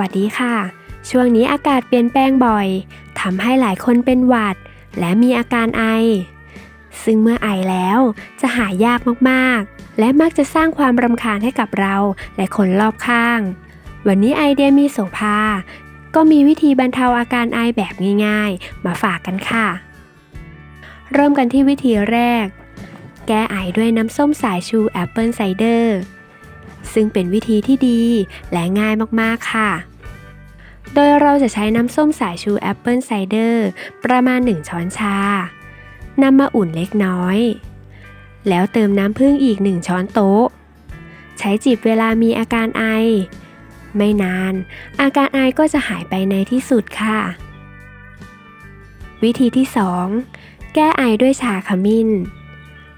วัสดีค่ะ ช่วงนี้อากาศเปลี่ยนแปลงบ่อยทำให้หลายคนเป็นหวัด และมีอาการไอ ซึ่งเมื่อไอแล้วจะหายากมากๆ และมักจะสร้างความรำคาญให้กับเราและคนรอบข้าง วันนี้ไอเดียมีโสภา ก็มีวิธีบรรเทาอาการไอแบบง่ายๆ มาฝากกันค่ะ เริ่มกันที่วิธีแรก แก้ไอด้วยน้ำส้มสายชูแอปเปิลไซเดอร์ ซึ่งเป็นวิธีที่ดีและง่ายมากๆค่ะ โดยเราจะใช้น้ำส้มสายชูแอปเปิลไซเดอร์ประมาณ 1 ช้อนชานำมาอุ่นเล็กน้อย แล้วเติมน้ำผึ้งอีก 1 ช้อนโต๊ะ ใช้จิบเวลามีอาการไอ ไม่นาน อาการไอก็จะหายไปในที่สุดค่ะ วิธีที่ 2 แก้ไอด้วยชาขมิ้น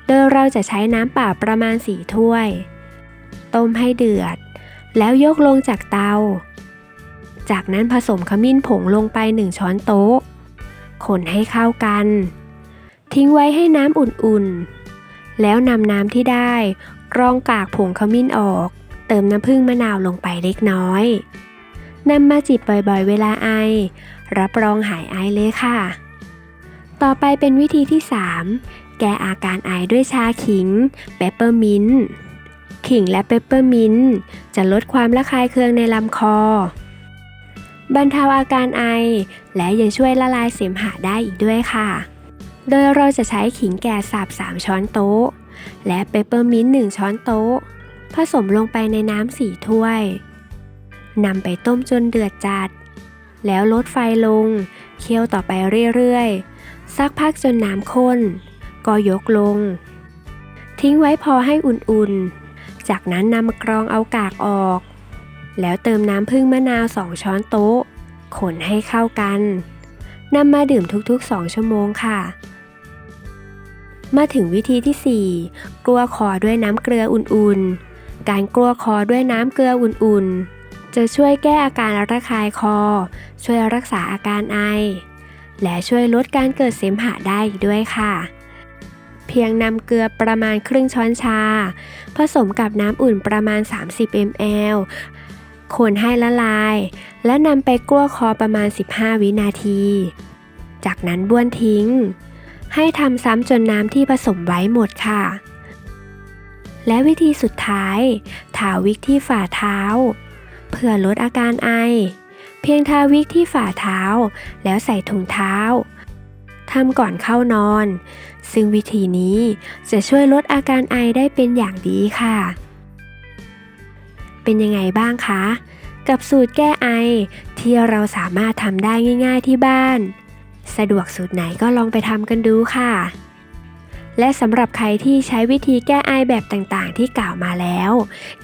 โดยเราจะใช้น้ำเปล่าประมาณ 4 ถ้วย ต้มให้เดือด แล้วยกลงจากเตา จากนั้นผสมขมิ้นผงลงไป 1 ช้อนโต๊ะ คนให้เข้ากัน ทิ้งไว้ให้น้ำอุ่นๆ แล้วนำน้ำที่ได้กรองกากผงขมิ้นออก เติมน้ำผึ้งมะนาวลงไปเล็กน้อยนำมาจิบบ่อยๆ เวลาไอ รับรองหายไอเลยค่ะ ต่อไปเป็นวิธีที่ 3 แก้อาการไอด้วยชาขิงเปปเปอร์มินต์ ขิงและเปปเปอร์มินต์จะลดความระคายเคืองในลำคอ บรรเทาอาการไอ และยังช่วยละลายเสมหะได้อีกด้วยค่ะ โดยเราจะใช้ขิงแก่สับ 3 ช้อนโต๊ะ และเปปเปอร์มินต์ 1 ช้อนโต๊ะ ผสมลงไปในน้ำสี่ถ้วยนำไปต้มจนเดือดจัด แล้วลดไฟลง เคี่ยวต่อไปเรื่อยๆ สักพักจนน้ำข้น ก็ยกลง ทิ้งไว้พอให้อุ่นๆ จากนั้นนำมากรองเอากากออก แล้วเติมน้ำผึ้งมะนาว 2 ช้อนโต๊ะ คนให้เข้ากัน นำมาดื่มทุกๆ 2 ชั่วโมงค่ะ มาถึงวิธีที่ 4 กลัวคอด้วยน้ำเกลืออุ่นๆ การกลัวคอด้วยน้ำเกลืออุ่นๆ จะช่วยแก้อาการระคายคอ ช่วยรักษาอาการไอ และช่วยลดการเกิดเสมหะได้อีกด้วยค่ะ เพียงนำเกลือประมาณครึ่งช้อนชา ผสมกับน้ำอุ่นประมาณ 30 ml คนให้ละลาย และนำไปกลั้วคอประมาณ 15 วินาที จากนั้นบ้วนทิ้ง ให้ทำซ้ำจนน้ำที่ผสมไว้หมดค่ะ และวิธีสุดท้ายทาวิกที่ฝ่าเท้า เพื่อลดอาการไอ เพียงทาวิกที่ฝ่าเท้า แล้วใส่ถุงเท้า ทำก่อนเข้านอน ซึ่งวิธีนี้จะช่วยลดอาการไอได้เป็นอย่างดีค่ะ เป็นยังไงบ้างคะ กับสูตรแก้ไอที่เราสามารถทำได้ง่าย ๆที่บ้าน สะดวกสูตรไหนก็ลองไปทำกันดูค่ะและสำหรับใครที่ใช้วิธีแก้ไอแบบต่างๆ ที่กล่าวมาแล้ว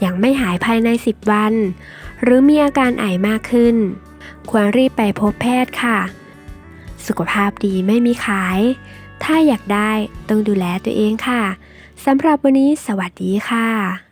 ยังไม่หายภายใน 10 วัน หรือมีอาการไอมากขึ้น ควรรีบไปพบแพทย์ค่ะ สุขภาพดีไม่มีขาย ถ้าอยากได้ต้องดูแลตัวเองค่ะ สำหรับวันนี้สวัสดีค่ะ